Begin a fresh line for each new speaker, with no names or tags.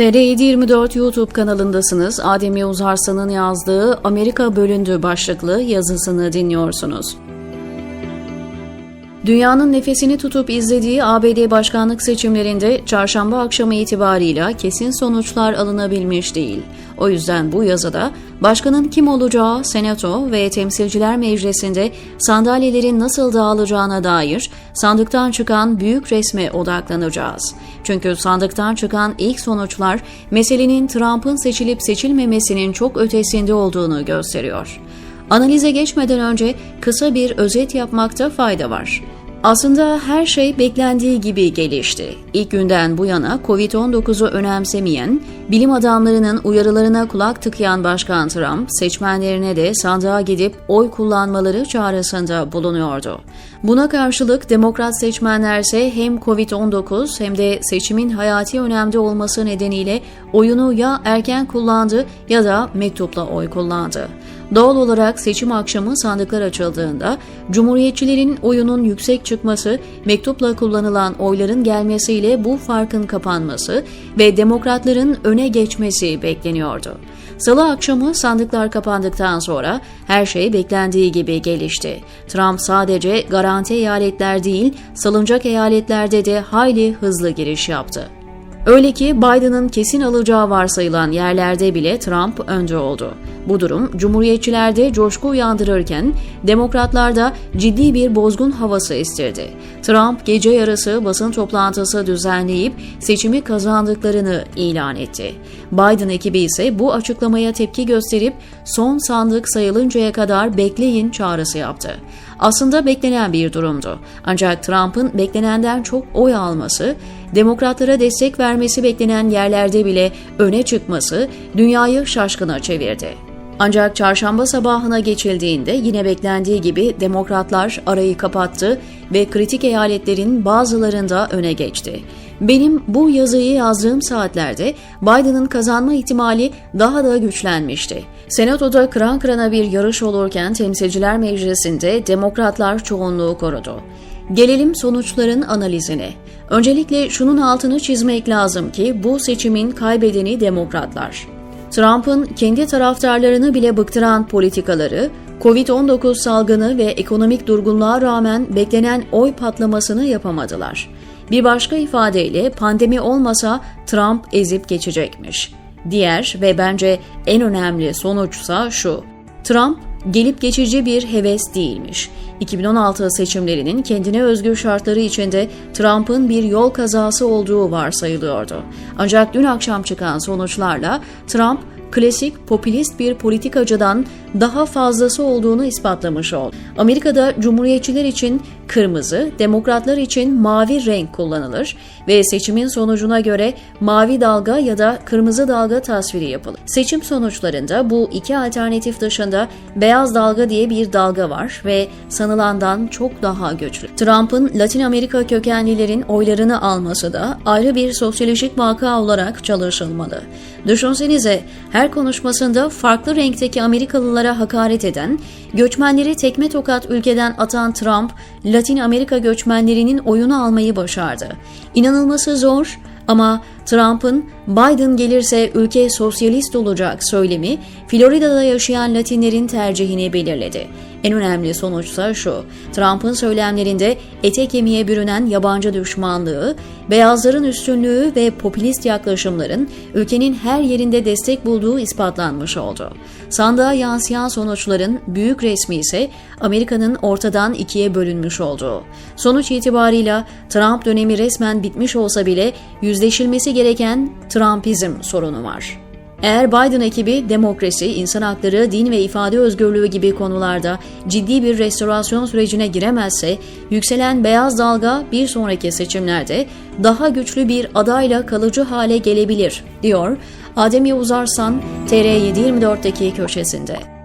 TR724 YouTube kanalındasınız. Adem Yavuz Arslan'ın yazdığı Amerika bölündü başlıklı yazısını dinliyorsunuz. Dünyanın nefesini tutup izlediği ABD başkanlık seçimlerinde çarşamba akşamı itibarıyla kesin sonuçlar alınabilmiş değil. O yüzden bu yazıda başkanın kim olacağı Senato ve Temsilciler Meclisi'nde sandalyelerin nasıl dağılacağına dair sandıktan çıkan büyük resme odaklanacağız. Çünkü sandıktan çıkan ilk sonuçlar meselenin Trump'ın seçilip seçilmemesinin çok ötesinde olduğunu gösteriyor. Analize geçmeden önce kısa bir özet yapmakta fayda var. Aslında her şey beklendiği gibi gelişti. İlk günden bu yana Covid-19'u önemsemeyen, bilim adamlarının uyarılarına kulak tıkayan Başkan Trump, seçmenlerine de sandığa gidip oy kullanmaları çağrısında bulunuyordu. Buna karşılık Demokrat seçmenlerse hem Covid-19 hem de seçimin hayati önemde olması nedeniyle oyunu ya erken kullandı ya da mektupla oy kullandı. Doğal olarak seçim akşamı sandıklar açıldığında Cumhuriyetçilerin oyunun yüksek çıkması, mektupla kullanılan oyların gelmesiyle bu farkın kapanması ve demokratların öne geçmesi bekleniyordu. Salı akşamı sandıklar kapandıktan sonra her şey beklendiği gibi gelişti. Trump sadece garanti eyaletler değil, salıncak eyaletlerde de hayli hızlı giriş yaptı. Öyle ki Biden'ın kesin alacağı varsayılan yerlerde bile Trump önde oldu. Bu durum Cumhuriyetçilerde coşku uyandırırken Demokratlarda ciddi bir bozgun havası estirdi. Trump gece yarısı basın toplantısı düzenleyip seçimi kazandıklarını ilan etti. Biden ekibi ise bu açıklamaya tepki gösterip son sandık sayılıncaya kadar bekleyin çağrısı yaptı. Aslında beklenen bir durumdu. Ancak Trump'ın beklenenden çok oy alması, demokratlara destek vermesi beklenen yerlerde bile öne çıkması dünyayı şaşkına çevirdi. Ancak çarşamba sabahına geçildiğinde yine beklendiği gibi demokratlar arayı kapattı ve kritik eyaletlerin bazılarında öne geçti. Benim bu yazıyı yazdığım saatlerde Biden'ın kazanma ihtimali daha da güçlenmişti. Senatoda kıran kırana bir yarış olurken Temsilciler Meclisi'nde demokratlar çoğunluğu korudu. Gelelim sonuçların analizine. Öncelikle şunun altını çizmek lazım ki bu seçimin kaybedeni demokratlar. Trump'ın kendi taraftarlarını bile bıktıran politikaları, Covid-19 salgını ve ekonomik durgunluğa rağmen beklenen oy patlamasını yapamadılar. Bir başka ifadeyle pandemi olmasa Trump ezip geçecekmiş. Diğer ve bence en önemli sonuçsa şu. Trump gelip geçici bir heves değilmiş. 2016 seçimlerinin kendine özgü şartları içinde Trump'ın bir yol kazası olduğu varsayılıyordu. Ancak dün akşam çıkan sonuçlarla Trump klasik popülist bir politikacıdan daha fazlası olduğunu ispatlamış oldu. Amerika'da cumhuriyetçiler için kırmızı, demokratlar için mavi renk kullanılır ve seçimin sonucuna göre mavi dalga ya da kırmızı dalga tasviri yapılır. Seçim sonuçlarında bu iki alternatif dışında beyaz dalga diye bir dalga var ve sanılandan çok daha güçlü. Trump'ın Latin Amerika kökenlilerin oylarını alması da ayrı bir sosyolojik vaka olarak çalışılmalı. Düşünsenize her konuşmasında farklı renkteki Amerikalılara hakaret eden, göçmenleri tekme tokat ülkeden atan Trump, Latin Amerika göçmenlerinin oyunu almayı başardı. İnanılması zor ama Trump'ın Biden gelirse ülke sosyalist olacak söylemi Florida'da yaşayan Latinlerin tercihini belirledi. En önemli sonuçsa şu, Trump'ın söylemlerinde ete kemiğe bürünen yabancı düşmanlığı, beyazların üstünlüğü ve popülist yaklaşımların ülkenin her yerinde destek bulduğu ispatlanmış oldu. Sandığa yansıyan sonuçların büyük resmi ise Amerika'nın ortadan ikiye bölünmüş olduğu. Sonuç itibarıyla Trump dönemi resmen bitmiş olsa bile yüzleşilmesi gereken Trumpizm sorunu var. Eğer Biden ekibi demokrasi, insan hakları, din ve ifade özgürlüğü gibi konularda ciddi bir restorasyon sürecine giremezse, yükselen beyaz dalga bir sonraki seçimlerde daha güçlü bir adayla kalıcı hale gelebilir, diyor Adem Yavuz Arslan TR724'deki köşesinde.